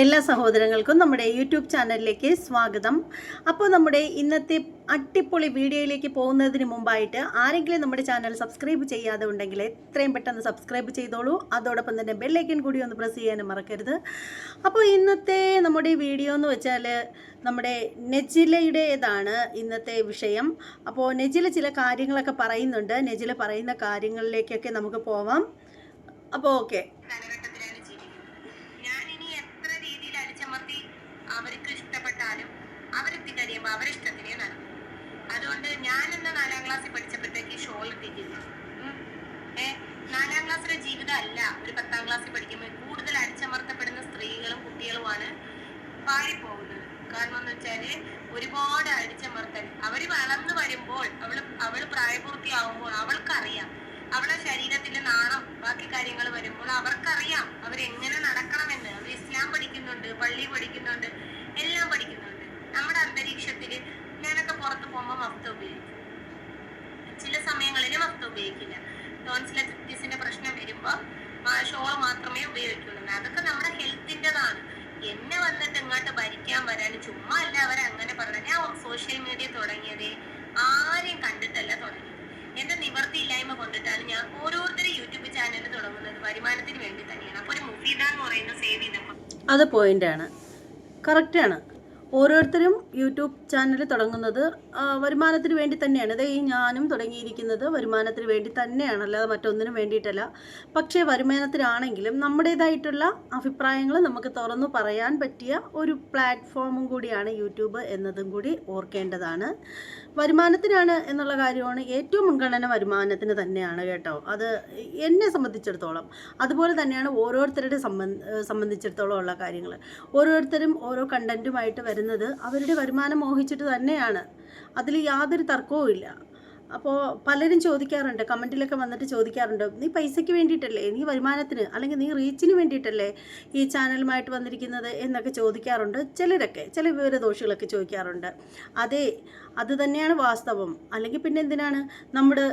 എല്ലാ സഹോദരങ്ങൾക്കും നമ്മുടെ യൂട്യൂബ് ചാനലിലേക്ക് സ്വാഗതം. അപ്പോൾ നമ്മുടെ ഇന്നത്തെ അട്ടിപ്പൊളി വീഡിയോയിലേക്ക് പോകുന്നതിന് മുമ്പായിട്ട് ആരെങ്കിലും നമ്മുടെ ചാനൽ സബ്സ്ക്രൈബ് ചെയ്യാതെ ഉണ്ടെങ്കിൽ എത്രയും പെട്ടെന്ന് സബ്സ്ക്രൈബ് ചെയ്തോളൂ. അതോടൊപ്പം തന്നെ ബെല്ലൈക്കൻ കൂടി ഒന്ന് പ്രസ് ചെയ്യാനും മറക്കരുത്. അപ്പോൾ ഇന്നത്തെ നമ്മുടെ വീഡിയോ എന്ന് വെച്ചാൽ നമ്മുടെ നെജിലയുടേതാണ് ഇന്നത്തെ വിഷയം. അപ്പോൾ നെജില ചില കാര്യങ്ങളൊക്കെ പറയുന്നുണ്ട്. നെജില പറയുന്ന കാര്യങ്ങളിലേക്കൊക്കെ നമുക്ക് പോവാം. അപ്പോൾ ഓക്കെ കാലഘട്ടത്തിലാണ് ജീവിക്കുന്നത് ഞാൻ ഇനി എത്ര രീതിയിൽ അടിച്ചമർത്തി അവർക്ക് ഇഷ്ടപ്പെട്ടാലും അവരെത്തി കഴിയുമ്പോൾ നൽകും. നടക്കും അതുകൊണ്ട് ഞാൻ ഇന്ന് നാലാം ക്ലാസ്സിൽ പഠിച്ചപ്പോഴത്തേക്ക് ഷോൾ ഉം. ഏ നാലാം ക്ലാസ്സിലെ ജീവിതമല്ല ഒരു പത്താം ക്ലാസ്സിൽ പഠിക്കുമ്പോൾ കൂടുതൽ അടിച്ചമർത്തപ്പെടുന്ന സ്ത്രീകളും കുട്ടികളുമാണ് പാടിപ്പോകുന്നത് കാരണം എന്ന് വെച്ചാൽ ഒരുപാട് അടിച്ചമർത്തൽ. അവർ വളർന്നു വരുമ്പോൾ അവൾ അവൾ പ്രായപൂർത്തിയാവുമ്പോൾ അവൾക്കറിയാം അവളെ ശരീരത്തിന്റെ നാണം ബാക്കി കാര്യങ്ങൾ വരുമ്പോൾ അവർക്കറിയാം അവരെങ്ങനെ നടക്കണമെന്ന്. അവർ ഇസ്ലാം പഠിക്കുന്നുണ്ട് പള്ളി പഠിക്കുന്നുണ്ട് എല്ലാം പഠിക്കുന്നുണ്ട്. നമ്മുടെ അന്തരീക്ഷത്തിൽ ഞാനൊക്കെ പുറത്ത് പോകുമ്പോൾ മഫ്ത ഉപയോഗിക്കും. ചില സമയങ്ങളിൽ മഫ്ത ഉപയോഗിക്കില്ല. ടോൺസിലറ്റിസിന്റെ പ്രശ്നം വരുമ്പോൾ ഷോൾ മാത്രമേ ഉപയോഗിക്കുള്ളൂ. അതൊക്കെ നമ്മുടെ ഹെൽത്തിന്റെതാണ്. എന്നെ വന്നിട്ട് ഇങ്ങോട്ട് ഭരിക്കാൻ വരാൻ ചുമ്മാ അല്ല അവരെ അങ്ങനെ പറഞ്ഞത്. ഞാൻ സോഷ്യൽ മീഡിയ തുടങ്ങിയതേ ആരെയും കണ്ടിട്ടല്ല തുടങ്ങിയത്. എന്റെ നിവർത്തിയില്ലായ്മ കൊണ്ടിട്ടാണ് ഞാൻ ഓരോരുത്തരും യൂട്യൂബ് ചാനൽ തുടങ്ങുന്നത്. വരുമാനത്തിന് വേണ്ടി തന്നെയാണ്. അപ്പൊ ഒരു മുഫീദ എന്ന് പറയുന്ന സേവ് ചെയ്തപ്പോൾ അത് പോയിന്റ് ആണ്. കറക്റ്റ് ആണ്. ഓരോരുത്തരും യൂട്യൂബ് ചാനൽ തുടങ്ങുന്നത് വരുമാനത്തിന് വേണ്ടി തന്നെയാണ്. അതേ ഈ ഞാനും തുടങ്ങിയിരിക്കുന്നത് വരുമാനത്തിന് വേണ്ടി തന്നെയാണ്. അല്ലാതെ മറ്റൊന്നിനും വേണ്ടിയിട്ടല്ല. പക്ഷേ വരുമാനത്തിനാണെങ്കിലും നമ്മുടേതായിട്ടുള്ള അഭിപ്രായങ്ങൾ നമുക്ക് തുറന്നു പറയാൻ പറ്റിയ ഒരു പ്ലാറ്റ്ഫോമും കൂടിയാണ് യൂട്യൂബ് എന്നതും കൂടി ഓർക്കേണ്ടതാണ്. വരുമാനത്തിനാണ് എന്നുള്ള കാര്യമാണ് ഏറ്റവും മുൻഗണന വരുമാനത്തിന് തന്നെയാണ് കേട്ടോ. അത് എന്നെ സംബന്ധിച്ചിടത്തോളം. അതുപോലെ തന്നെയാണ് ഓരോരുത്തരുടെ സംബന്ധ സംബന്ധിച്ചിടത്തോളം ഉള്ള കാര്യങ്ങൾ ഓരോരുത്തരും ഓരോ കണ്ടന്റുമായിട്ട് വരുന്നത് അവരുടെ വരുമാനം മോഹിച്ചിട്ട് തന്നെയാണ്. അതിൽ യാതൊരു തർക്കവും ഇല്ല. അപ്പോൾ പലരും ചോദിക്കാറുണ്ട് കമന്റിലൊക്കെ വന്നിട്ട് ചോദിക്കാറുണ്ട് നീ പൈസയ്ക്ക് വേണ്ടിയിട്ടല്ലേ? നീ വരുമാനത്തിന് അല്ലെങ്കിൽ നീ റീച്ചിന് വേണ്ടിയിട്ടല്ലേ ഈ ചാനലുമായിട്ട് വന്നിരിക്കുന്നത്? എന്നൊക്കെ ചോദിക്കാറുണ്ട് ചിലരൊക്കെ. ചില വിവരദോഷികളൊക്കെ ചോദിക്കാറുണ്ട്. അതെ അത് തന്നെയാണ് വാസ്തവം. അല്ലെങ്കിൽ പിന്നെ എന്തിനാണ് നമ്മുടെ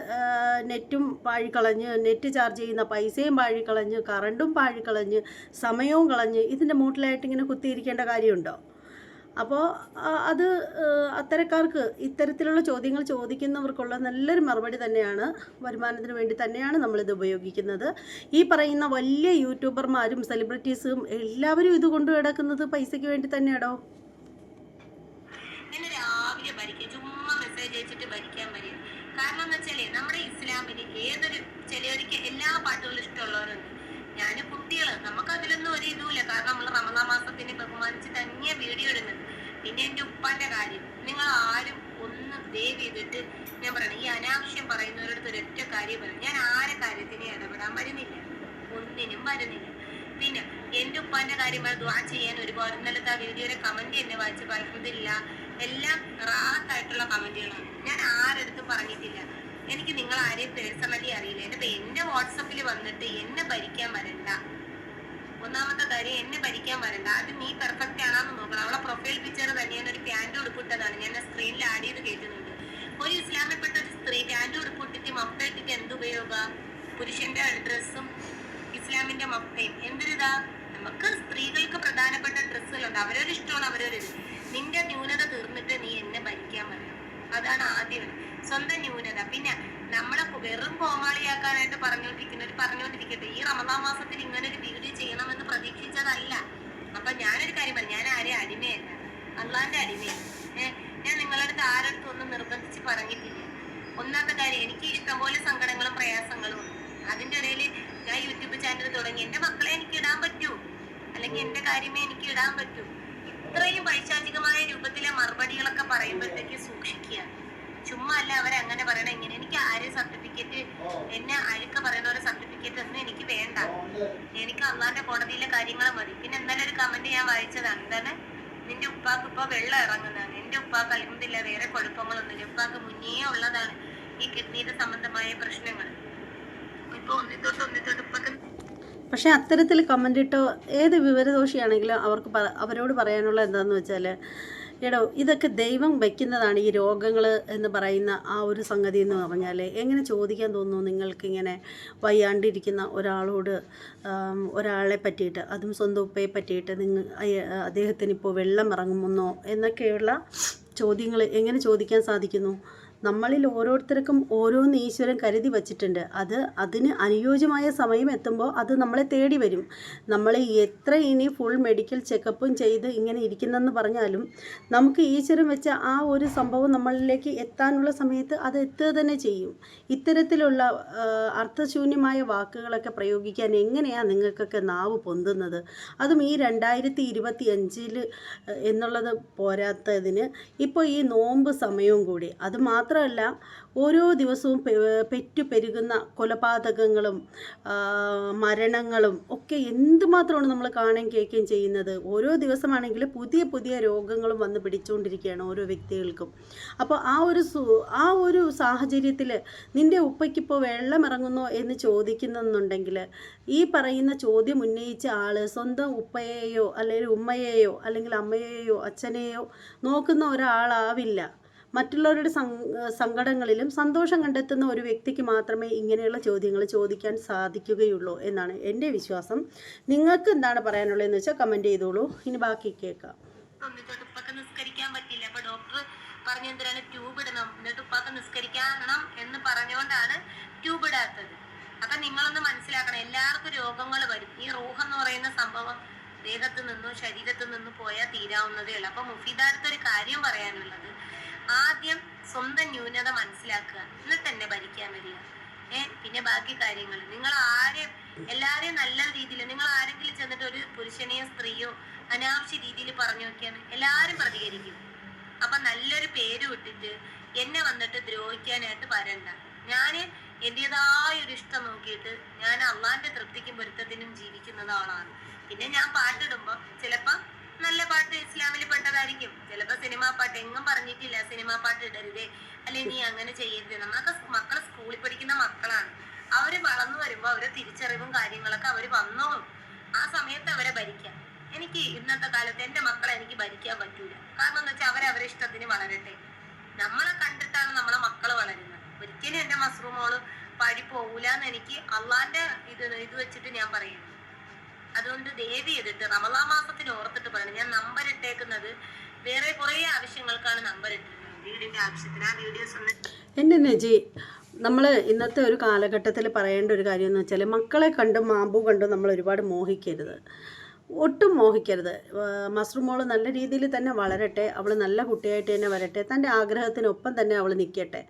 നെറ്റും പാഴിക്കളഞ്ഞ് നെറ്റ് ചാർജ് ചെയ്യുന്ന പൈസയും പാഴിക്കളഞ്ഞ് കറണ്ടും പാഴിക്കളഞ്ഞ് സമയവും കളഞ്ഞ് ഇതിന്റെ മൂട്ടിലായിട്ട് ഇങ്ങനെ കുത്തിയിരിക്കേണ്ട കാര്യമുണ്ടോ? അപ്പോൾ അത് അത്തരക്കാർക്ക് ഇത്തരത്തിലുള്ള ചോദ്യങ്ങൾ ചോദിക്കുന്നവർക്കുള്ള നല്ലൊരു മറുപടി തന്നെയാണ് വരുമാനത്തിന് വേണ്ടി തന്നെയാണ് നമ്മളിത് ഉപയോഗിക്കുന്നത്. ഈ പറയുന്ന വലിയ യൂട്യൂബർമാരും സെലിബ്രിറ്റീസും എല്ലാവരും ഇത് കൊണ്ടു കിടക്കുന്നത് പൈസയ്ക്ക് വേണ്ടി തന്നെയാണോ? രാവിലെ ഭരിക്കുക ചുമ്മാ മെസ്സേജ് അയച്ചിട്ട് ഭരിക്കാൻ വരിക. കാരണം എന്ന് വെച്ചാലേ നമ്മുടെ ഇസ്ലാമിന് ഏതൊരു ചിലവർക്ക് എല്ലാ പാട്ടുകളും ഇഷ്ടമുള്ളവരുണ്ട്. ഞാൻ കുട്ടികൾ നമുക്ക് അതിലൊന്നും ഒരു ഇതുമില്ല. കാരണം നമ്മൾ റമദാ മാസത്തിനെ ബഹുമാനിച്ച് തന്നെ വീഡിയോ ഇടുന്നത്. പിന്നെ എന്റെ ഉപ്പാന്റെ കാര്യം. നിങ്ങൾ ആരും ഒന്ന് ദയവ് ചെയ്തിട്ട് ഞാൻ പറയണം ഈ അനാവശ്യം പറയുന്നവരോട് ഒരൊറ്റ കാര്യം പറയും. ഞാൻ ആരെ കാര്യത്തിന് ഇടപെടാൻ വരുന്നില്ല. ഒന്നിനും വരുന്നില്ല. പിന്നെ എന്റെ ഉപ്പാന്റെ കാര്യം ദ്വാ ചെയ്യാൻ ഒരുപാട്. ഇന്നലത്തെ ആ വീഡിയോയുടെ കമന്റ് എന്നെ വായിച്ച് പറയുന്നതില്ല. എല്ലാം റാത്തായിട്ടുള്ള കമന്റുകളാണ് ഞാൻ ആരടുത്തും പറഞ്ഞിട്ടില്ല. എനിക്ക് നിങ്ങൾ ആരെയും പേഴ്സണലി അറിയില്ല. എന്റെ എന്റെ വാട്സപ്പിൽ വന്നിട്ട് എന്നെ ഭരിക്കാൻ വരണ്ട. ഒന്നാമത്തെ കാര്യം എന്നെ ഭരിക്കാൻ വരണ്ട. ആദ്യം നീ പെർഫെക്റ്റ് ആണെന്ന് നോക്കണം. അവളെ പ്രൊഫൈൽ പിക്ചർ തന്നെയാണ് ഒരു പാന്റ് ഉടുപ്പിട്ടതാണ്. ഞാൻ സ്ക്രീനിൽ ആഡ് ചെയ്ത് കേട്ടുന്നുണ്ട് ഒരു ഇസ്ലാമിൽപ്പെട്ട ഒരു സ്ത്രീ പാന്റ് ഉടുപ്പിട്ടിട്ട് മക്കളിട്ടിട്ട് ഇട്ടിട്ട് എന്ത് ഉപയോഗ? പുരുഷന്റെ അഡ്രസ്സും ഇസ്ലാമിന്റെ മക്കയും എന്തൊരിതാ? നമുക്ക് സ്ത്രീകൾക്ക് പ്രധാനപ്പെട്ട ഡ്രസ്സുകളുണ്ട് അവരൊരു ഇഷ്ടമാണ് അവരൊരു. നിന്റെ ന്യൂനത തീർന്നിട്ട് നീ എന്നെ ഭരിക്കാൻ വരണം. അതാണ് ആദ്യം. സ്വന്തം ന്യൂനത. പിന്നെ നമ്മളെ വെറും കോമാളിയാക്കാനായിട്ട് പറഞ്ഞുകൊണ്ടിരിക്കുന്നവർ പറഞ്ഞുകൊണ്ടിരിക്കട്ടെ ഈ റമദാൻ മാസത്തിൽ ഇങ്ങനെ ഒരു വീഡിയോ ചെയ്യണമെന്ന് പ്രതീക്ഷിച്ചതല്ല. അപ്പൊ ഞാനൊരു കാര്യം പറഞ്ഞു ഞാൻ ആരെയും അടിമയല്ല. അള്ളാന്റെ അടിമയാണ് ഞാൻ നിങ്ങളുടെ അടുത്ത് ആരടുത്തും ഒന്നും നിർബന്ധിച്ച് പറഞ്ഞിട്ടില്ല. ഒന്നാമത്തെ കാര്യം എനിക്ക് ഇഷ്ടംപോലെ സങ്കടങ്ങളും പ്രയാസങ്ങളും ഉണ്ട്. അതിന്റെ ഇടയിൽ ഞാൻ യൂട്യൂബ് ചാനൽ തുടങ്ങി. എന്റെ മക്കളെ എനിക്ക് ഇടാൻ പറ്റൂ. അല്ലെങ്കിൽ എന്റെ കാര്യമേ എനിക്ക് ഇടാൻ പറ്റൂ. ഇത്രയും പൈശാചികമായ രൂപത്തിലെ മറുപടികളൊക്കെ പറയുമ്പോഴത്തേക്ക് സൂക്ഷിക്കുക. ചുമ്മാ അല്ല അവരങ്ങനെ പറയണ. ഇങ്ങനെ എനിക്ക് ആര് സർട്ടിഫിക്കറ്റ് എന്നെ അഴുക്ക പറയുന്ന ഒരു സർട്ടിഫിക്കറ്റ് ഒന്നും എനിക്ക് വേണ്ട. എനിക്ക് അള്ളാന്റെ കോടതിയിലെ കാര്യങ്ങൾ മതി. പിന്നെ എന്തായാലും ഒരു കമന്റ് ഞാൻ വായിച്ചതാണ്. എന്താണ്? നിന്റെ ഉപ്പാക്ക് ഇപ്പൊ വെള്ളം ഇറങ്ങുന്നതാണ്. എന്റെ ഉപ്പാക്ക് അലഹമില്ല വേറെ കുഴപ്പങ്ങളൊന്നുമില്ല. ഉപ്പാക്ക് മുന്നേ ഉള്ളതാണ് ഈ കിഡ്നിയുടെ സംബന്ധമായ പ്രശ്നങ്ങൾ. ഇപ്പൊ ഒന്നിത്തോട്ട് ഒന്നിത്തോട്ട് ഉപ്പാക്ക് പക്ഷേ അത്തരത്തിൽ കമന്റ് ഇട്ടോ ഏത് വിവരദോഷിയാണെങ്കിലും അവർക്ക് അവരോട് പറയാനുള്ള എന്താണെന്ന് വെച്ചാൽ എടോ ഇതൊക്കെ ദൈവം വയ്ക്കുന്നതാണ് ഈ രോഗങ്ങൾ എന്ന് പറയുന്ന ആ ഒരു സംഗതി എന്ന് പറഞ്ഞാൽ എങ്ങനെ ചോദിക്കാൻ തോന്നുന്നു നിങ്ങൾക്കിങ്ങനെ വയ്യാണ്ടിരിക്കുന്ന ഒരാളോട് ഒരാളെ പറ്റിയിട്ട്? അതും സ്വന്തം ഉപ്പയെ പറ്റിയിട്ട് നിങ്ങൾ അദ്ദേഹത്തിന് ഇപ്പോൾ വെള്ളം ഇറങ്ങുമെന്നോ എന്നൊക്കെയുള്ള ചോദ്യങ്ങൾ എങ്ങനെ ചോദിക്കാൻ സാധിക്കുന്നു? നമ്മളിൽ ഓരോരുത്തർക്കും ഓരോന്ന് ഈശ്വരൻ കരുതി വച്ചിട്ടുണ്ട്. അത് അതിന് അനുയോജ്യമായ സമയം എത്തുമ്പോൾ അത് നമ്മളെ തേടി വരും. നമ്മൾ എത്ര ഇനി ഫുൾ മെഡിക്കൽ ചെക്കപ്പും ചെയ്ത് ഇങ്ങനെ ഇരിക്കുന്നെന്ന് പറഞ്ഞാലും നമുക്ക് ഈശ്വരൻ വെച്ച ആ ഒരു സംഭവം നമ്മളിലേക്ക് എത്താനുള്ള സമയത്ത് അത് എത്തുക തന്നെ ചെയ്യും. ഇത്തരത്തിലുള്ള അർത്ഥശൂന്യമായ വാക്കുകളൊക്കെ പ്രയോഗിക്കാൻ എങ്ങനെയാണ് നിങ്ങൾക്കൊക്കെ നാവ് പൊന്തുന്നത്? അതും ഈ രണ്ടായിരത്തി ഇരുപത്തി അഞ്ചിൽ എന്നുള്ളത് പോരാത്തതിന് ഇപ്പോൾ ഈ നോമ്പ് സമയവും കൂടി. അത് മാത്രമല്ല ഓരോ ദിവസവും പെറ്റു പെരുകുന്ന കൊലപാതകങ്ങളും മരണങ്ങളും ഒക്കെ എന്തുമാത്രമാണ് നമ്മൾ കാണുകയും കേൾക്കുകയും ചെയ്യുന്നത്? ഓരോ ദിവസമാണെങ്കിൽ പുതിയ പുതിയ രോഗങ്ങളും വന്ന് പിടിച്ചുകൊണ്ടിരിക്കുകയാണ് ഓരോ വ്യക്തികൾക്കും. അപ്പോൾ ആ ഒരു ആ ഒരു സാഹചര്യത്തിൽ നിന്റെ ഉപ്പയ്ക്കിപ്പോൾ വെള്ളം ഇറങ്ങുന്നോ എന്ന് ചോദിക്കുന്നെന്നുണ്ടെങ്കിൽ ഈ പറയുന്ന ചോദ്യം ഉന്നയിച്ച ആൾ സ്വന്തം ഉപ്പയെയോ അല്ലെങ്കിൽ ഉമ്മയെയോ അല്ലെങ്കിൽ അമ്മയെയോ അച്ഛനെയോ നോക്കുന്ന ഒരാളാവില്ല. മറ്റുള്ളവരുടെ സങ്കടങ്ങളിലും സന്തോഷം കണ്ടെത്തുന്ന ഒരു വ്യക്തിക്ക് മാത്രമേ ഇങ്ങനെയുള്ള ചോദ്യങ്ങൾ ചോദിക്കാൻ സാധിക്കുകയുള്ളൂ എന്നാണ് എന്റെ വിശ്വാസം. നിങ്ങൾക്ക് എന്താണ് പറയാനുള്ളതെന്ന് വെച്ചാൽ കമന്റ് ചെയ്തോളൂ. ഇനി ബാക്കി കേൾക്കാം. നിസ്കരിക്കാൻ പറ്റില്ല. അപ്പൊ ഡോക്ടർ ട്യൂബ് ഇടണം? എന്ന് പറഞ്ഞുകൊണ്ടാണ് ട്യൂബ് ഇടാത്തത്. അപ്പൊ നിങ്ങളൊന്ന് മനസ്സിലാക്കണം. എല്ലാവർക്കും രോഗങ്ങൾ വരും. ഈ റൂഹ് എന്ന് പറയുന്ന സംഭവം ദേഹത്ത് നിന്നും ശരീരത്തിൽ നിന്നും പോയാൽ തീരാവുന്നതേ ഉള്ളൂ. അപ്പൊ മുഫീദാർത്ത് ഒരു കാര്യം പറയാനുള്ളത്. ആദ്യം സ്വന്തം ന്യൂനത മനസ്സിലാക്കുക. എന്നിട്ട് തന്നെ ഭരിക്കാൻ വരിക. ഏ പിന്നെ ബാക്കി കാര്യങ്ങൾ. നിങ്ങൾ ആരെയും എല്ലാരെയും നല്ല രീതിയിൽ നിങ്ങൾ ആരെങ്കിലും ചെന്നിട്ട് ഒരു പുരുഷനെയോ സ്ത്രീയോ അനാവശ്യ രീതിയിൽ പറഞ്ഞു നോക്കിയാണ് എല്ലാരും പ്രതികരിക്കും. അപ്പൊ നല്ലൊരു പേര് വിട്ടിട്ട് എന്നെ വന്നിട്ട് ദ്രോഹിക്കാനായിട്ട് വരണ്ട. ഞാൻ എന്റേതായ ഒരു ഇഷ്ടം നോക്കിയിട്ട് ഞാൻ അള്ളാന്റെ തൃപ്തിക്കും പൊരുത്തത്തിനും ജീവിക്കുന്ന ആളാണ് പിന്നെ ഞാൻ പാട്ടിടുമ്പോ ചിലപ്പോ നല്ല പാട്ട് ഇസ്ലാമിൽ പെട്ടതായിരിക്കും. ചിലപ്പോ സിനിമാ പാട്ട് എങ്ങും പറഞ്ഞിട്ടില്ല. സിനിമാ പാട്ട് ഇടരുതേ. അല്ലെ നീ അങ്ങനെ ചെയ്യരുത്. നമ്മളൊക്കെ മക്കൾ സ്കൂളിൽ പഠിക്കുന്ന മക്കളാണ്. അവർ വളർന്നു വരുമ്പോ അവരെ തിരിച്ചറിവും കാര്യങ്ങളൊക്കെ അവർ വന്നോളും. ആ സമയത്ത് അവരെ ഭരിക്കാം. എനിക്ക് ഇന്നത്തെ കാലത്ത് എന്റെ മക്കളെ എനിക്ക് ഭരിക്കാൻ പറ്റൂല. കാരണം എന്താ വെച്ചാൽ അവരവരെ ഇഷ്ടത്തിന് വളരട്ടെ. നമ്മളെ കണ്ടിട്ടാണ് നമ്മളെ മക്കൾ വളരുന്നത്. ഒരിക്കലും എന്റെ മസ്റൂമോൾ പാടി പോകൂലെന്ന് എനിക്ക് അള്ളാന്റെ ഇത് ഇത് വെച്ചിട്ട് ഞാൻ പറയുന്നു അതുകൊണ്ട് ദേവി ചെയ്തിട്ട് റമലാ മാസത്തിന് ഓർത്തിട്ട് പറയണം. ഞാൻ നമ്പർ ഇട്ടേക്കുന്നത് വേറെ കുറേ ആവശ്യങ്ങൾക്കാണ് നമ്പർ ഇട്ടിരുന്നത്. വീടിന്റെ ആവശ്യത്തിന് ആ വീഡിയോസ് ഒന്ന് എന്റെ നജി നമ്മൾ ഇന്നത്തെ ഒരു കാലഘട്ടത്തിൽ പറയേണ്ട ഒരു കാര്യം എന്ന് വെച്ചാൽ മക്കളെ കണ്ടും മാമ്പു കണ്ടും നമ്മൾ ഒരുപാട് മോഹിക്കരുത്. ഒട്ടും മോഹിക്കരുത്. മസ്റുമോൾ നല്ല രീതിയിൽ തന്നെ വളരട്ടെ അവൾ നല്ല കുട്ടിയായിട്ട് തന്നെ വരട്ടെ തന്റെ ആഗ്രഹത്തിനൊപ്പം തന്നെ അവൾ നിൽക്കട്ടെ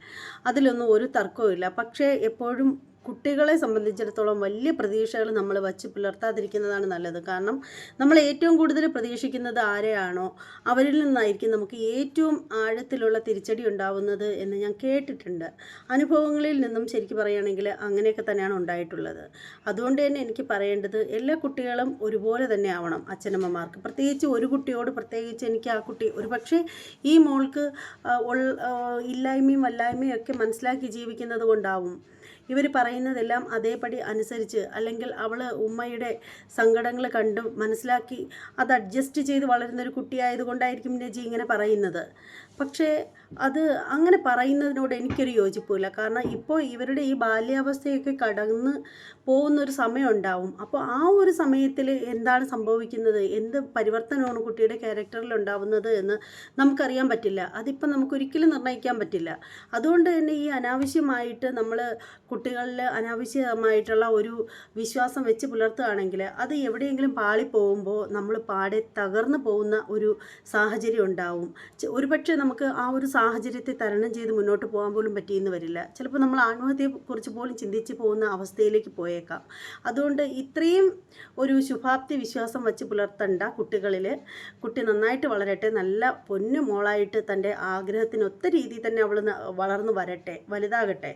അതിലൊന്നും ഒരു തർക്കവും ഇല്ല പക്ഷേ എപ്പോഴും കുട്ടികളെ സംബന്ധിച്ചിടത്തോളം വലിയ പ്രതീക്ഷകൾ നമ്മൾ വച്ച് പുലർത്താതിരിക്കുന്നതാണ് നല്ലത്. കാരണം നമ്മൾ ഏറ്റവും കൂടുതൽ പ്രതീക്ഷിക്കുന്നത് ആരെയാണോ? അവരിൽ നിന്നായിരിക്കും നമുക്ക് ഏറ്റവും ആഴത്തിലുള്ള തിരിച്ചടി ഉണ്ടാവുന്നത് എന്ന് ഞാൻ കേട്ടിട്ടുണ്ട്. അനുഭവങ്ങളിൽ നിന്നും ശരിക്കും പറയുകയാണെങ്കിൽ അങ്ങനെയൊക്കെ തന്നെയാണ് ഉണ്ടായിട്ടുള്ളത്. അതുകൊണ്ട് തന്നെ എനിക്ക് പറയേണ്ടത് എല്ലാ കുട്ടികളും ഒരുപോലെ തന്നെ ആവണം അച്ഛനമ്മമാർക്ക്. പ്രത്യേകിച്ച് ഒരു കുട്ടിയോട് പ്രത്യേകിച്ച് എനിക്ക് ആ കുട്ടി ഒരു പക്ഷേ ഈ മോൾക്ക് ഇല്ലായ്മയും വല്ലായ്മയും ഒക്കെ മനസ്സിലാക്കി ജീവിക്കുന്നത് കൊണ്ടാവും. ഇവർ പറയുന്നതെല്ലാം അതേപടി അനുസരിച്ച് അല്ലെങ്കിൽ അവൾ ഉമ്മയുടെ സങ്കടങ്ങൾ കണ്ടും മനസ്സിലാക്കി അത് അഡ്ജസ്റ്റ് ചെയ്ത് വളരുന്നൊരു കുട്ടിയായതുകൊണ്ടായിരിക്കും നജി ഇങ്ങനെ പറയുന്നത്. പക്ഷേ അത് അങ്ങനെ പറയുന്നതിനോട് എനിക്കൊരു യോജിപ്പില്ല. കാരണം ഇപ്പോൾ ഇവരുടെ ഈ ബാല്യാവസ്ഥയൊക്കെ കടന്ന് പോകുന്നൊരു സമയം ഉണ്ടാവും അപ്പോൾ ആ ഒരു സമയത്തിൽ എന്താണ് സംഭവിക്കുന്നത്? എന്ത് പരിവർത്തനമാണ് കുട്ടിയുടെ ക്യാരക്ടറിൽ ഉണ്ടാവുന്നത് എന്ന് നമുക്കറിയാൻ പറ്റില്ല. അതിപ്പോൾ നമുക്കൊരിക്കലും നിർണയിക്കാൻ പറ്റില്ല. അതുകൊണ്ട് തന്നെ ഈ അനാവശ്യമായിട്ട് നമ്മൾ കുട്ടികളിൽ അനാവശ്യമായിട്ടുള്ള ഒരു വിശ്വാസം വെച്ച് പുലർത്തുകയാണെങ്കിൽ അത് എവിടെയെങ്കിലും പാളിപ്പോകുമ്പോൾ നമ്മൾ പാടെ തകർന്നു പോകുന്ന ഒരു സാഹചര്യം ഉണ്ടാവും. ഒരുപക്ഷെ നമുക്ക് ആ ഒരു സാഹചര്യത്തെ തരണം ചെയ്ത് മുന്നോട്ട് പോകാൻ പോലും പറ്റിയെന്ന് വരില്ല. ചിലപ്പോൾ നമ്മൾ ആത്മഹത്യയെക്കുറിച്ച് പോലും ചിന്തിച്ച് പോകുന്ന അവസ്ഥയിലേക്ക് പോയേക്കാം. അതുകൊണ്ട് ഇത്രയും ഒരു ശുഭാപ്തി വിശ്വാസം വച്ച് പുലർത്തണ്ട കുട്ടികളിൽ കുട്ടി നന്നായിട്ട് വളരട്ടെ നല്ല പൊന്നു മോളായിട്ട് തന്റെ ആഗ്രഹത്തിനൊത്ത രീതിയിൽ തന്നെ അവൾ വളർന്നു വരട്ടെ വലുതാകട്ടെ.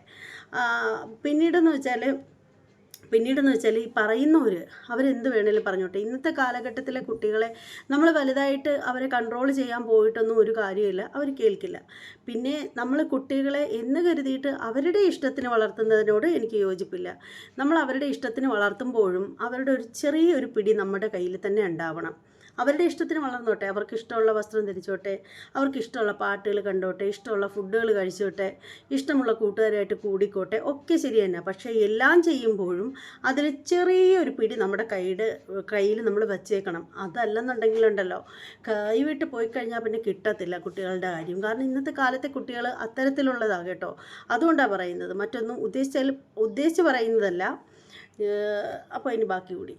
പിന്നീടെന്ന് വെച്ചാൽ പിന്നീടെന്ന് വെച്ചാൽ ഈ പറയുന്നവർ അവരെന്ത് വേണേലും പറഞ്ഞോട്ടെ. ഇന്നത്തെ കാലഘട്ടത്തിലെ കുട്ടികളെ നമ്മൾ വലുതായിട്ട് അവരെ കൺട്രോൾ ചെയ്യാൻ പോയിട്ടൊന്നും ഒരു കാര്യമില്ല അവർ കേൾക്കില്ല. പിന്നെ നമ്മൾ കുട്ടികളെ എന്ന് കരുതിയിട്ട് അവരുടെ ഇഷ്ടത്തിന് വളർത്തുന്നതിനോട് എനിക്ക് യോജിപ്പില്ല. നമ്മൾ അവരുടെ ഇഷ്ടത്തിന് വളർത്തുമ്പോഴും അവരുടെ ഒരു ചെറിയൊരു പിടി നമ്മുടെ കയ്യിൽ തന്നെ ഉണ്ടാവണം. അവരുടെ ഇഷ്ടത്തിന് വളർന്നോട്ടെ അവർക്ക് ഇഷ്ടമുള്ള വസ്ത്രം ധരിച്ചോട്ടെ അവർക്ക് ഇഷ്ടമുള്ള പാട്ടുകൾ കണ്ടോട്ടെ ഇഷ്ടമുള്ള ഫുഡുകൾ കഴിച്ചോട്ടെ ഇഷ്ടമുള്ള കൂട്ടുകാരായിട്ട് കൂടിക്കോട്ടെ ഒക്കെ ശരി തന്നെ. പക്ഷേ എല്ലാം ചെയ്യുമ്പോഴും അതിൽ ചെറിയൊരു പിടി നമ്മുടെ കൈയുടെ കയ്യിൽ നമ്മൾ വെച്ചേക്കണം. അതല്ലെന്നുണ്ടെങ്കിലുണ്ടല്ലോ കൈവിട്ട് പോയി കഴിഞ്ഞാൽ പിന്നെ കിട്ടത്തില്ല കുട്ടികളുടെ കാര്യം. കാരണം ഇന്നത്തെ കാലത്തെ കുട്ടികൾ അത്തരത്തിലുള്ളതാണ് കേട്ടോ. അതുകൊണ്ടാണ് പറയുന്നത്. മറ്റൊന്നും ഉദ്ദേശിച്ചാൽ ഉദ്ദേശിച്ച് പറയുന്നതല്ല. അപ്പോൾ അതിന് ബാക്കി കൂടി.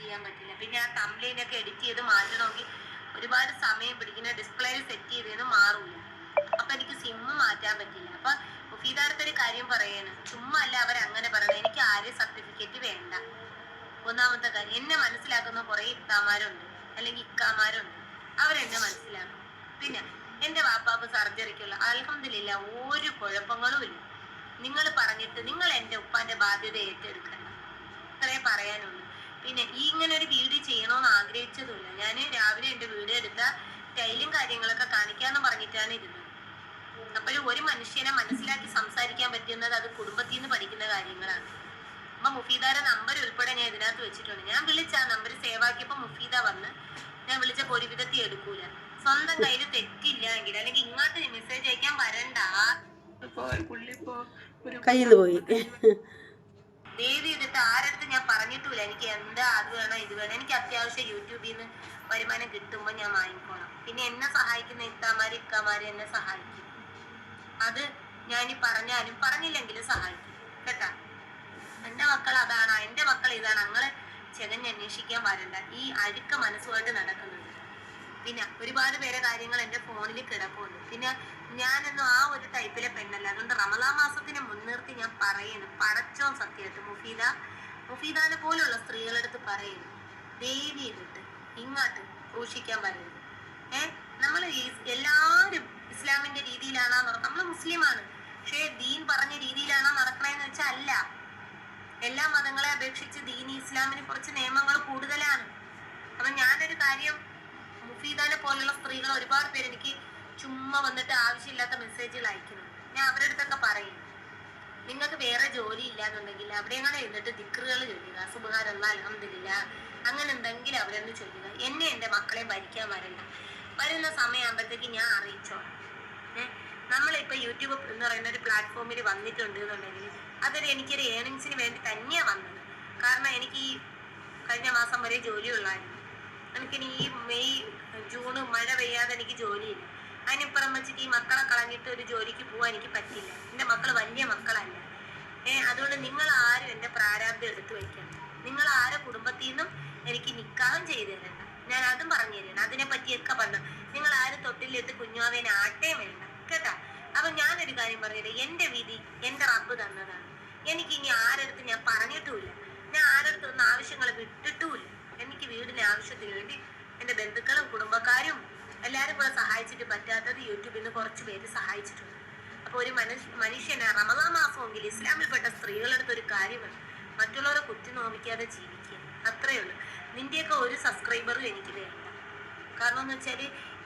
ചെയ്യാൻ പറ്റില്ല. പിന്നെ ആ തംബ്ലൈനൊക്കെ എഡിറ്റ് ചെയ്ത് മാറ്റി നോക്കി. ഒരുപാട് സമയം പിടിക്കുന്ന ഡിസ്പ്ലേയിൽ സെറ്റ് ചെയ്തതിന് മാറൂല. അപ്പൊ എനിക്ക് സിമ്മ് മാറ്റാൻ പറ്റില്ല. അപ്പൊ മുഫീദാർക്ക് ഒരു കാര്യം പറയാണ്. ചുമ്മാ അല്ല അവർ അങ്ങനെ പറയണം എനിക്ക് ആരെയും സർട്ടിഫിക്കറ്റ് വേണ്ട. ഒന്നാമത്തെ കാര്യം എന്നെ മനസ്സിലാക്കുന്ന കുറെ ഇത്താമാരുണ്ട് അല്ലെങ്കിൽ ഇക്കാമാരുണ്ട്. അവരെന്നെ മനസ്സിലാക്കും. പിന്നെ എന്റെ വാപ്പാപ്പ് സർജറിക്കുള്ള അലഹമില്ല ഒരു കുഴപ്പങ്ങളും ഇല്ല. നിങ്ങൾ പറഞ്ഞിട്ട് നിങ്ങൾ എന്റെ ഉപ്പാന്റെ ബാധ്യത ഏറ്റെടുക്കണം ഇത്രേ പറയാനുള്ളൂ. പിന്നെ ഈ ഇങ്ങനെ ഒരു വീഡിയോ ചെയ്യണമെന്ന് ആഗ്രഹിച്ചതുമില്ല. ഞാൻ രാവിലെ എന്റെ വീഡിയോ എടുത്ത സ്റ്റൈലും കാര്യങ്ങളൊക്കെ കാണിക്കാന്ന് പറഞ്ഞിട്ടാണ് ഇരുന്നത്. അപ്പോഴും ഒരു മനുഷ്യനെ മനസ്സിലാക്കി സംസാരിക്കാൻ പറ്റുന്നത് അത് കുടുംബത്തിൽ നിന്ന് പഠിക്കുന്ന കാര്യങ്ങളാണ്. അപ്പൊ മുഫീദാരെ നമ്പർ ഉൾപ്പെടെ ഞാൻ ഇതിനകത്ത് വെച്ചിട്ടുണ്ട്. ഞാൻ വിളിച്ച ആ നമ്പർ സേവ് ആക്കിയപ്പോ മുഫീദ വന്ന് ഞാൻ വിളിച്ചപ്പോ ഒരു വിധത്തിൽ എടുക്കൂല. സ്വന്തം കയ്യിൽ തെറ്റില്ല എങ്കിൽ അല്ലെങ്കിൽ ഇങ്ങോട്ട് മെസ്സേജ് അയക്കാൻ വരണ്ട. കയ്യിൽ പോയി. ദേവി ഇതിട്ട് ആരടുത്ത് ഞാൻ പറഞ്ഞിട്ടില്ല എനിക്ക് എന്താ അത് വേണം ഇത് വേണം. എനിക്ക് അത്യാവശ്യം യൂട്യൂബിൽ നിന്ന് വരുമാനം കിട്ടുമ്പോൾ ഞാൻ വാങ്ങിക്കോണം. പിന്നെ എന്നെ സഹായിക്കുന്ന ഇത്താമാര് ഇക്കാമാര് എന്നെ സഹായിക്കും. അത് ഞാൻ പറഞ്ഞാലും പറഞ്ഞില്ലെങ്കിലും സഹായിക്കും. കേട്ടാ? എന്റെ മക്കൾ അതാണ് എന്റെ മക്കൾ ഇതാണ്. ഞങ്ങൾ ചെകഞ്ഞ് അന്വേഷിക്കാൻ പാടില്ല. ഈ അഴുക്ക മനസ്സുമായിട്ട് നടക്കുന്നത് പിന്നെ ഒരുപാട് പേരെ കാര്യങ്ങൾ എന്റെ ഫോണിൽ കിടപ്പുണ്ട്. പിന്നെ ഞാനൊന്നും ആ ഒരു ടൈപ്പിലെ പെണ്ണല്ല. അതുകൊണ്ട് റമദാ മാസത്തിനെ മുൻനിർത്തി ഞാൻ പറയുന്നു. പടച്ചോൻ സത്യമായിട്ട് മുഫീദ മുഫീദാനെ പോലുള്ള സ്ത്രീകളെടുത്ത് പറയുന്നു. ദേവി ഇതിട്ട് ഇങ്ങോട്ട് ക്രൂശിക്കാൻ പറയരുത് ഏഹ് നമ്മൾ എല്ലാവരും ഇസ്ലാമിന്റെ രീതിയിലാണോ നമ്മൾ മുസ്ലിമാണ്. പക്ഷേ ദീൻ പറഞ്ഞ രീതിയിലാണോ നടക്കണേന്ന് വെച്ചാൽ അല്ല. എല്ലാ മതങ്ങളെ അപേക്ഷിച്ച് ദീൻ ഇസ്ലാമിന് കുറച്ച് നിയമങ്ങൾ കൂടുതലാണ്. അപ്പൊ ഞാനൊരു കാര്യം മുഫീദാനെ പോലുള്ള സ്ത്രീകൾ ഒരുപാട് പേര് എനിക്ക് ചുമ്മാ വന്നിട്ട് ആവശ്യമില്ലാത്ത മെസ്സേജുകൾ അയക്കുന്നു. ഞാൻ അവരുടെ അടുത്തൊക്കെ പറയും. നിങ്ങൾക്ക് വേറെ ജോലി ഇല്ലാന്നുണ്ടെങ്കിൽ അവിടെയാണ് ഇരുന്നിട്ട് ദിക്കറുകൾ ചൊല്ലുക സുബഹാരല്ല അലഹമില്ല അങ്ങനെ എന്തെങ്കിലും അവരൊന്ന് ചൊല്ലുക എന്നെ എന്റെ മക്കളെ ഭരിക്കാൻ വരണ്ട. വരുന്ന സമയമാകുമ്പോഴത്തേക്ക് ഞാൻ അറിയിച്ചോ ഏഹ് നമ്മളിപ്പോ യൂട്യൂബ് എന്ന് പറയുന്ന ഒരു പ്ലാറ്റ്ഫോമിൽ വന്നിട്ടുണ്ട് എന്നുണ്ടെങ്കിൽ അതൊരു എനിക്കൊരു ഏണിങ്സിന് വേണ്ടി തന്നെയാണ് വന്നത്. കാരണം എനിക്ക് ഈ കഴിഞ്ഞ മാസം വരെ ജോലി ഉള്ളായിരുന്നു. എനിക്കിനി ഈ മെയ് ജൂണ് മഴ പെയ്യാതെ എനിക്ക് ജോലിയില്ല അതിനിപ്പുറം വെച്ചിട്ട് ഈ മക്കളെ കളഞ്ഞിട്ട് ഒരു ജോലിക്ക് പോകാൻ എനിക്ക് പറ്റില്ല. എന്റെ മക്കൾ വലിയ മക്കളല്ല. ഏഹ് അതുകൊണ്ട് നിങ്ങൾ ആരും എന്റെ പ്രാരാബ്ദം എടുത്തു വയ്ക്കണം നിങ്ങൾ ആരെ കുടുംബത്തിൽ നിന്നും എനിക്ക് നിക്കാഹം ചെയ്തു തരണ്ട. ഞാൻ അതും പറഞ്ഞു തരണം. അതിനെ പറ്റിയൊക്കെ പറഞ്ഞു. നിങ്ങൾ ആരും തൊട്ടിലെടുത്ത് കുഞ്ഞുവാവേനെ ആട്ടേം വേണ്ട. കേട്ടാ? അപ്പൊ ഞാനൊരു കാര്യം പറഞ്ഞില്ല എന്റെ വിധി എന്റെ റബ്ബ് തന്നതാണ്. എനിക്ക് ഇനി ആരടുത്ത് ഞാൻ പറഞ്ഞിട്ടുമില്ല. ഞാൻ ആരടുത്തൊന്നും ആവശ്യങ്ങൾ വിട്ടിട്ടുമില്ല എനിക്ക് വീടിന്റെ ആവശ്യത്തിന് വേണ്ടി എന്റെ ബന്ധുക്കളും കുടുംബക്കാരും എല്ലാരും കൂടെ സഹായിച്ചിട്ട് പറ്റാത്തത് യൂട്യൂബിൽ നിന്ന് കുറച്ച് പേര് സഹായിച്ചിട്ടുണ്ട്. അപ്പൊ ഒരു മനുഷ്യ മനുഷ്യന്. റമദാ മാസമെങ്കിൽ ഇസ്ലാമിൽപ്പെട്ട സ്ത്രീകളെടുത്ത് ഒരു കാര്യമാണ് മറ്റുള്ളവരെ കുത്തി നോവിക്കാതെ ജീവിക്കുക. അത്രയേ ഉള്ളൂ. നിന്റെയൊക്കെ ഒരു സബ്സ്ക്രൈബറും എനിക്ക് വേണ്ട. കാരണം എന്ന് വെച്ചാൽ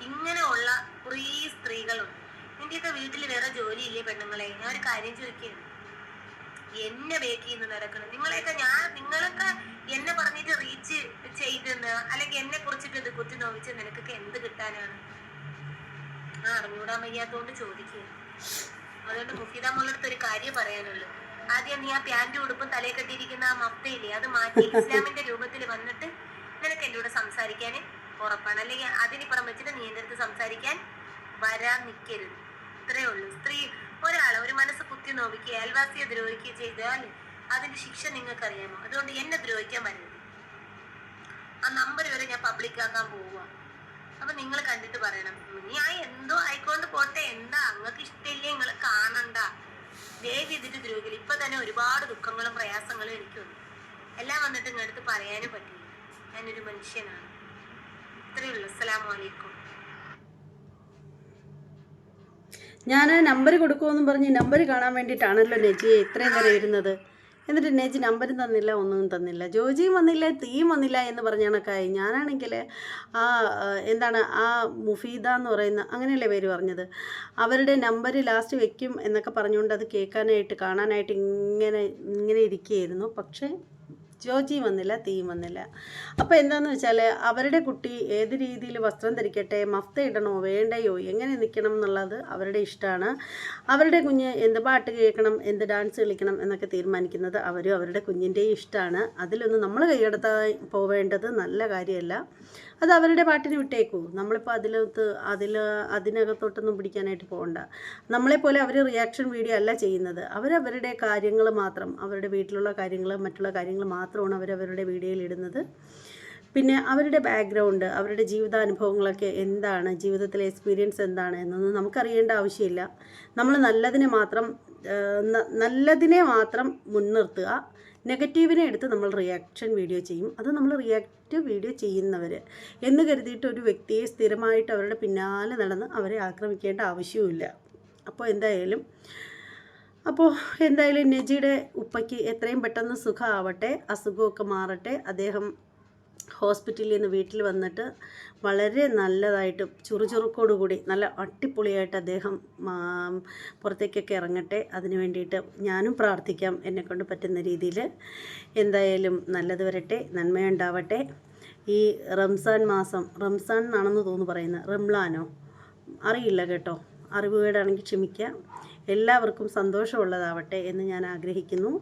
ഇങ്ങനെയുള്ള കുറേ സ്ത്രീകളുണ്ട്. നിന്റെയൊക്കെ വീട്ടിൽ വേറെ ജോലിയില്ലേ പെണ്ണുങ്ങളെ? ഞാൻ ഒരു കാര്യം ചോദിക്കുകയാണ് എന്നെ ബേക്ക് ചെയ്ത് നടക്കുന്നത് നിങ്ങളെയൊക്കെ ഞാൻ നിങ്ങളൊക്കെ എന്നെ പറഞ്ഞിട്ട് റീച്ച് ചെയ്തെന്ന് അല്ലെങ്കിൽ എന്നെ കുറിച്ചിട്ട് ഇത് കുത്തി നോവിച്ച് നിനക്കൊക്കെ എന്ത് കിട്ടാനാണ്? ആ അറിഞ്ഞൂടാൻ വയ്യാത്തോണ്ട് ചോദിക്കുക. അതുകൊണ്ട് മുഫീദ ഒരു കാര്യം പറയാനുള്ളൂ. ആദ്യം നീ ആ പാന്റ് ഉടുപ്പും തലയിൽ കെട്ടിയിരിക്കുന്ന ആ മഫ്തയില്ലേ അത് മാറ്റി ഇസ്ലാമിന്റെ രൂപത്തിൽ വന്നിട്ട് നിനക്ക് എന്റെ കൂടെ സംസാരിക്കാൻ ഉറപ്പാണ്. അല്ലെങ്കിൽ അതിനിപ്പുറം വെച്ചിട്ട് നീ എന്റെ അടുത്ത് സംസാരിക്കാൻ വരാൻ നിൽക്കരുത് ഇത്രയേ ഉള്ളൂ. സ്ത്രീ ഒരാളെ ഒരു മനസ്സ് കുത്തി നോവിക്കുക അയൽവാസിയെ ദ്രോഹിക്കുകയോ ചെയ്താൽ അതിന്റെ ശിക്ഷ നിങ്ങൾക്ക് അറിയാമോ അതുകൊണ്ട് എന്നെ ദ്രോഹിക്കാൻ പറ്റരുത് ആ നമ്പർ വരെ ഞാൻ പബ്ലിക്കാക്കാൻ പോവുക അപ്പൊ നിങ്ങൾ കണ്ടിട്ട് പറയണം ഞാൻ എന്തോ ആയിക്കൊണ്ട് പോട്ടെ എന്താ അങ്ങക്ക് ഇഷ്ടമില്ലേ? നിങ്ങൾ കാണണ്ട. ദേവി ഇതിന്റെ ദ്രോഹിക്കില്ല ഇപ്പൊ തന്നെ ഒരുപാട് ദുഃഖങ്ങളും പ്രയാസങ്ങളും എനിക്കുണ്ട്. എല്ലാം വന്നിട്ട് നിങ്ങളുടെ അടുത്ത് പറയാനും പറ്റില്ല. ഞാനൊരു മനുഷ്യനാണ്. ഇത്രയേ ഉള്ളൂ. ഞാൻ നമ്പർ കൊടുക്കുമെന്നും പറഞ്ഞ് നമ്പർ കാണാൻ വേണ്ടിയിട്ടാണല്ലോ നെജിയെ ഇത്രയും നേരം ഇരുന്നത്. എന്നിട്ട് നെജി നമ്പരും തന്നില്ല ഒന്നും തന്നില്ല. ജോജിയും വന്നില്ല തീയും വന്നില്ല എന്ന് പറഞ്ഞ കണക്കായി. ഞാനാണെങ്കിൽ ആ, എന്താണ് ആ മുഫീദ എന്ന് പറയുന്ന അങ്ങനെയല്ലേ പേര് പറഞ്ഞത്. അവരുടെ നമ്പർ ലാസ്റ്റ് വെക്കും എന്നൊക്കെ പറഞ്ഞുകൊണ്ട് അത് കേൾക്കാനായിട്ട് കാണാനായിട്ട് ഇങ്ങനെ ഇങ്ങനെ ഇരിക്കുകയായിരുന്നു. പക്ഷേ ജോജിയും വന്നില്ല തീയും വന്നില്ല. അപ്പോൾ എന്താണെന്ന് വെച്ചാൽ അവരുടെ കുട്ടി ഏത് രീതിയിൽ വസ്ത്രം ധരിക്കട്ടെ മഫ്ത ഇടണോ വേണ്ടയോ എങ്ങനെ നിൽക്കണം എന്നുള്ളത് അവരുടെ ഇഷ്ടമാണ് അവരുടെ കുഞ്ഞ് എന്ത് പാട്ട് കേൾക്കണം എന്ത് ഡാൻസ് കളിക്കണം എന്നൊക്കെ തീരുമാനിക്കുന്നത് അവരും അവരുടെ കുഞ്ഞിന്റെയും ഇഷ്ടമാണ് അതിലൊന്നും നമ്മൾ കൈയെടുത്താൽ പോവേണ്ടത് നല്ല കാര്യമല്ല. അത് അവരുടെ പാട്ടിന് വിട്ടേക്കൂ. നമ്മളിപ്പോൾ അതിലകത്ത് അതിൽ അതിനകത്തോട്ടൊന്നും പിടിക്കാനായിട്ട് പോകണ്ട. നമ്മളെപ്പോലെ അവർ റിയാക്ഷൻ വീഡിയോ അല്ല ചെയ്യുന്നത്. അവരവരുടെ കാര്യങ്ങൾ മാത്രം അവരുടെ വീട്ടിലുള്ള കാര്യങ്ങൾ മറ്റുള്ള കാര്യങ്ങൾ മാത്രമാണ് അവരവരുടെ വീഡിയോയിൽ ഇടുന്നത്. പിന്നെ അവരുടെ ബാക്ക്ഗ്രൗണ്ട് അവരുടെ ജീവിതാനുഭവങ്ങളൊക്കെ എന്താണ് ജീവിതത്തിലെ എക്സ്പീരിയൻസ് എന്താണ് എന്നൊന്നും നമുക്കറിയേണ്ട ആവശ്യമില്ല. നമ്മൾ നല്ലതിനെ മാത്രം നല്ലതിനെ മാത്രം മുൻനിർത്തുക. നെഗറ്റീവിനെ എടുത്ത് നമ്മൾ റിയാക്ഷൻ വീഡിയോ ചെയ്യും. അത് നമ്മൾ റിയാക്റ്റ് വീഡിയോ ചെയ്യുന്നവർ എന്ന് കരുതിയിട്ട് ഒരു വ്യക്തിയെ സ്ഥിരമായിട്ട് അവരുടെ പിന്നാലെ നടന്ന് അവരെ ആക്രമിക്കേണ്ട ആവശ്യവുമില്ല. അപ്പോൾ എന്തായാലും അപ്പോൾ എന്തായാലും നജിയുടെ ഉപ്പയ്ക്ക് എത്രയും പെട്ടെന്ന് സുഖമാവട്ടെ അസുഖമൊക്കെ മാറട്ടെ. അദ്ദേഹം ഹോസ്പിറ്റലിൽ നിന്ന് വീട്ടിൽ വന്നിട്ട് വളരെ നല്ലതായിട്ട് ചുറുചുറുക്കോടുകൂടി നല്ല അടിപൊളിയായിട്ട് അദ്ദേഹം പുറത്തേക്കൊക്കെ ഇറങ്ങട്ടെ. അതിന് വേണ്ടിയിട്ട് ഞാനും പ്രാർത്ഥിക്കാം. എന്നെക്കൊണ്ട് പറ്റുന്ന രീതിയിൽ എന്തായാലും നല്ലത് വരട്ടെ നന്മയുണ്ടാവട്ടെ. ഈ റംസാൻ മാസം റംസാൻ എന്നാണെന്ന് തോന്നുന്നു പറയുന്നത് റംലാനോ? അറിയില്ല കേട്ടോ. അറിവുകേടാണെങ്കിൽ ക്ഷമിക്കുക എല്ലാവർക്കും സന്തോഷമുള്ളതാവട്ടെ എന്ന് ഞാൻ ആഗ്രഹിക്കുന്നു.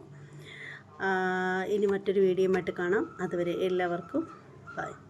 ഇനി മറ്റൊരു വീഡിയോയുമായിട്ട് കാണാം. അതുവരെ എല്ലാവർക്കും Bye.